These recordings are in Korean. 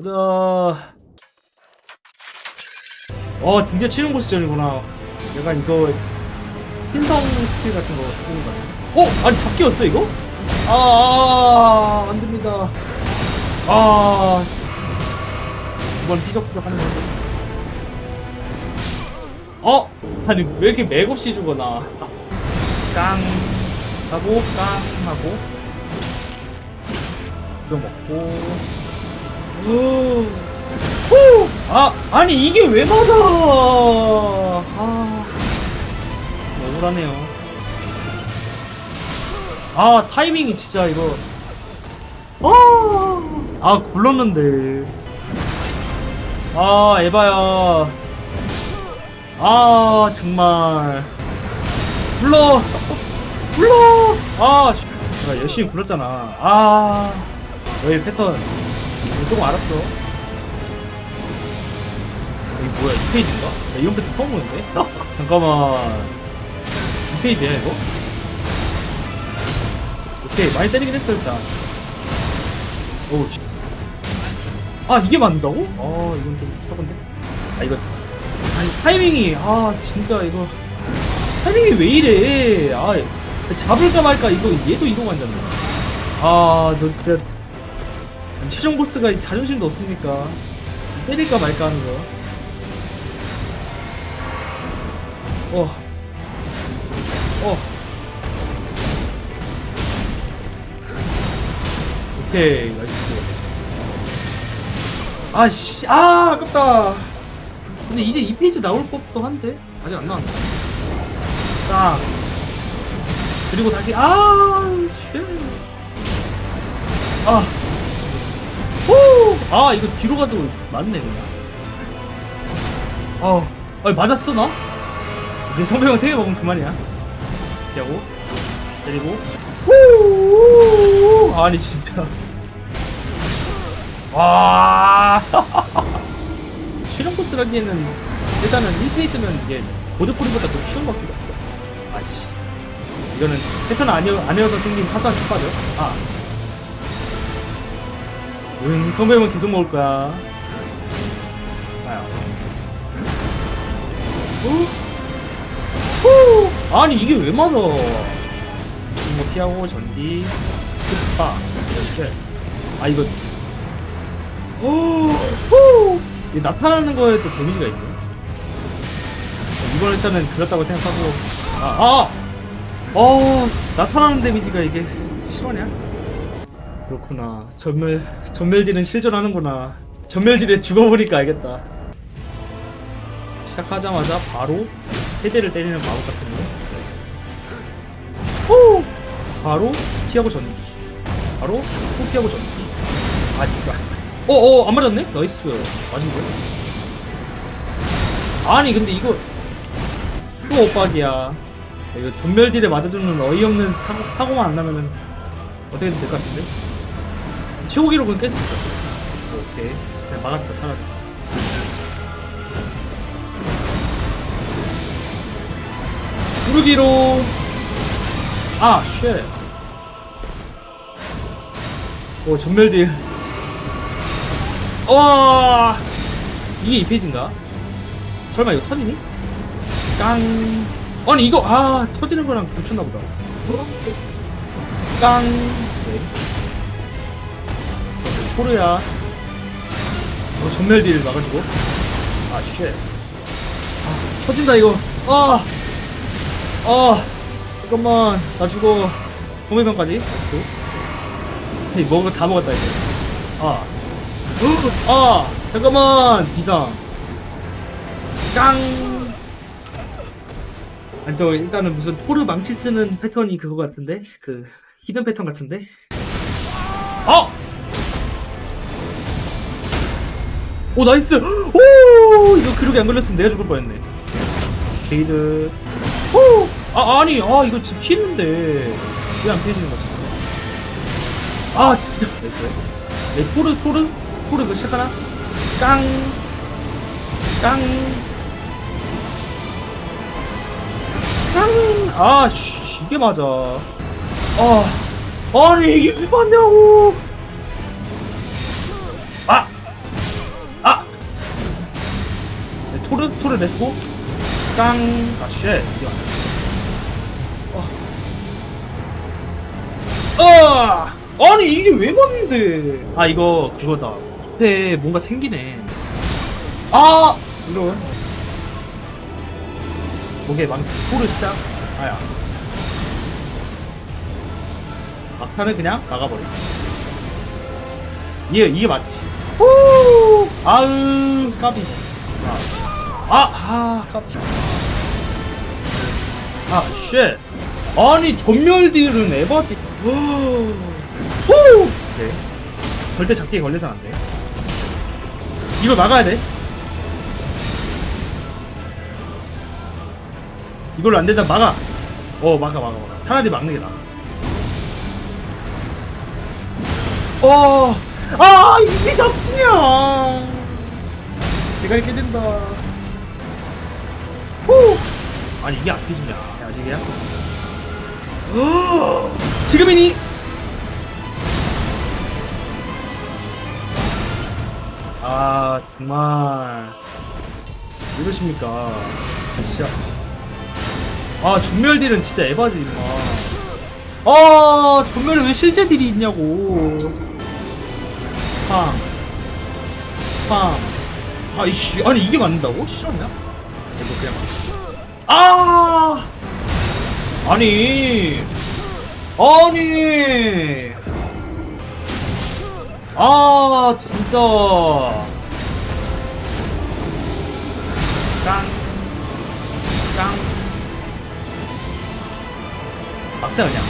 가자. 어, 드디어 치는 보스전이구나. 약간 이거 신성 스킬 같은 거 쓰는 거 같아. 어? 아니 잡기였어 이거? 아, 아, 안 됩니다. 아, 이번 삐적삐적 하는 건데. 어? 아니 왜 이렇게 맥없이 죽어나? 깡 하고 깡 하고 이거 먹고 후. 후. 아 아니 이게 왜 맞아? 아. 억울하네요. 아 타이밍이 진짜 이거. 아, 아 굴렀는데. 아 에바야. 아 정말. 불러. 불러. 아 씨. 내가 열심히 굴렀잖아. 아. 너의 패턴 조금 알았어 이게 뭐야 2페이지인가? 나 이런 패턴 처음 보는데? 잠깐만 2페이지야 이거? 오케이 많이 때리긴 했어 일단 오우 씨. 아 이게 맞는다고? 아 이건 좀 차건데 아 이거 아니 타이밍이 아 진짜 이거 타이밍이 왜 이래 아 잡을까 말까 이거 얘도 이동 안 잡네 아너 진짜 최종 보스가 자존심도 없습니까 때릴까 말까 하는 거 어. 어. 오케이, 나이스. 아씨, 아, 아깝다. 근데 이제 2페이지 나올 법도 한데? 아직 안 나왔네. 딱. 그리고 다시, 아, 쉣. 아. 후! 아, 이거 뒤로 가도 맞네, 그냥. 아, 아 맞았어, 나? 내 성병 3개 먹으면 그만이야. 피하고, 때리고, 후! 아니, 진짜. 와. 실험 코스라기에는 일단은 1페이지는 이게 보드포리보다 더 쉬운 것 같기도 하고. 아씨. 이거는 패턴 아니어, 아니어서 생긴 사소한 스파죠. 아. 응, 성병은 계속 먹을 거야. 아야. 후! 후! 아니, 이게 왜 맞아? 이거 피하고 전기 스파 이렇게 아 이거 오, 후! 이 나타나는 거에 또 데미지가 있네 이번 일단은 그렇다고 생각하고 아, 아! 어, 나타나는 데미지가 이게 실화냐? 그렇구나. 전멸, 전멸딜은 실전하는구나. 전멸딜에 죽어보니까 알겠다. 시작하자마자 바로 헤드를 때리는 마법 같은 거. 후! 바로 피하고 전기. 바로 후 피하고 전기. 아 진짜 어어 안 맞았네? 나이스. 맞은 거야? 아니 근데 이거 또 엇박이야. 이거 전멸딜에 맞아주는 어이없는 사고, 사고만 안 나면은 어떻게든 될 것 같은데? 최고 기록은 있어 오케이 그냥 막았다 차라리 구르기로 아, 쉣. 오, 전멸딜. 와, 이게 2페이지인가? 설마 이거 터지니? 깡. 아니, 이거, 아, 터지는 거랑 붙였나 보다. 깡. 네. 포르야. 어, 전멸 딜 막아주고. 아, 쉣. 아, 터진다, 이거. 아! 아! 잠깐만 나 죽어 공매병까지 렛츠고 헤이 먹은 거다 먹었다 이제 아. 아 잠깐만 비상 깡 아니 저 일단은 무슨 토르 망치 쓰는 패턴이 그거 같은데 그 히든 패턴 같은데 아! 오 나이스 오 이거 그렇게 안 걸렸으면 내가 죽을 뻔했네 게이드 오! 아 아니 아 이거 지금 피했는데 왜 안 피해지는 거지? 아 진짜 나이스 네 토르 토르 토르 그 시작하나? 깡 깡. 깡. 아, 씨, 이게 맞아. 아, 아니, 이게 왜 맞냐고. 토르 토르 레스고 깡아쉣 아. 아니 이게 왜 맞는데? 아 이거 그거다. 밑에 뭔가 생기네. 아! 이런 목에 망 토르 시작. 아야. 막판을 그냥 막아버려. 이게 이게 맞지. 후! 아으 까비. 아, 아, 아 까비 아쉣 아니 전멸 딜은 에바디. 후 오케이 절대 잡기에 걸려서 안 돼. 이걸 막아야 돼. 이걸로 안 되자 막아. 어 막아 막아 막아. 차라리 막는 게 나아. 어, 아, 이게 잡히냐. 내가 이렇게 된다. 후! 아니, 이게 안 피지냐. 야, 아직이야? 어, 지금이니? 아, 정말. 왜 이러십니까? 진짜. 아, 전멸딜은 진짜 에바지, 임마. 아, 전멸에 왜 실제 딜이 있냐고. 팡. 팡. 아, 이씨, 아니, 이게 맞는다고? 싫었냐? 이거 그냥. 아! 아니. 아니. 아, 진짜. 깡. 깡. 막자, 그냥.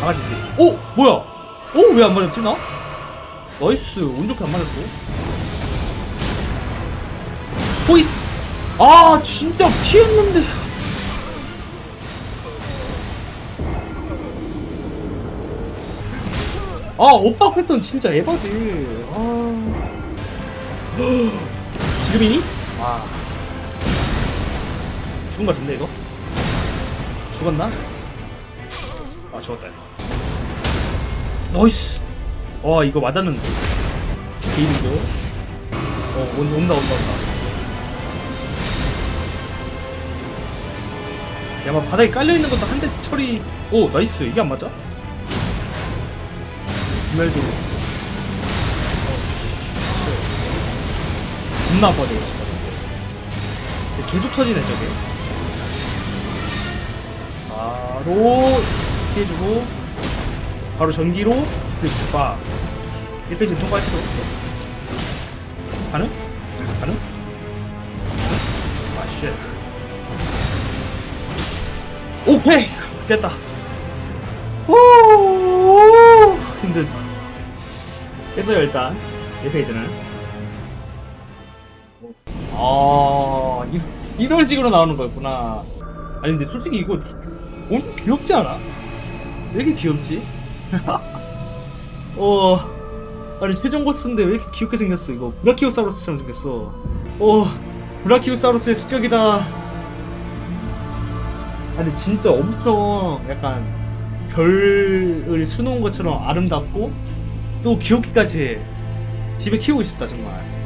나가시지. 오! 뭐야? 오, 왜 안 맞았지, 나? 나이스. 운 좋게 안 맞았어. 호잇! 아, 진짜 피했는데. 아, 오빠 패턴 진짜 에바지. 아. 지금이니? 아. 죽은 것 같은데, 이거? 죽었나? 아, 죽었다. 나이스. 와, 이거 맞았는데. 게임이죠? 어, 온, 온다, 온다, 온다. 야, 막 바닥에 깔려있는 것도 한 대 처리. 오, 나이스. 이게 안 맞아? 주말도. 겁나 아파져, 진짜. 계속 터지네, 저게. 바로, 피해주고, 바로 전기로, 그리고 빠. 1페이지 통과시도. 가능? 가능? 아, 쉣. 오케이! 깼다. 오! 힘들다. 깼어요, 일단. 1페이지는. 아, 이, 이런 식으로 나오는 거였구나. 아니, 근데 솔직히 이거 엄청 귀엽지 않아? 왜 이렇게 귀엽지? 어, 아니, 최종 보스인데 왜 이렇게 귀엽게 생겼어, 이거. 브라키오사우루스처럼 생겼어. 어, 브라키오사우루스의 습격이다. 아니 진짜 엄청 약간 별을 수놓은 것처럼 아름답고 또 귀엽기까지 해. 집에 키우고 싶다 정말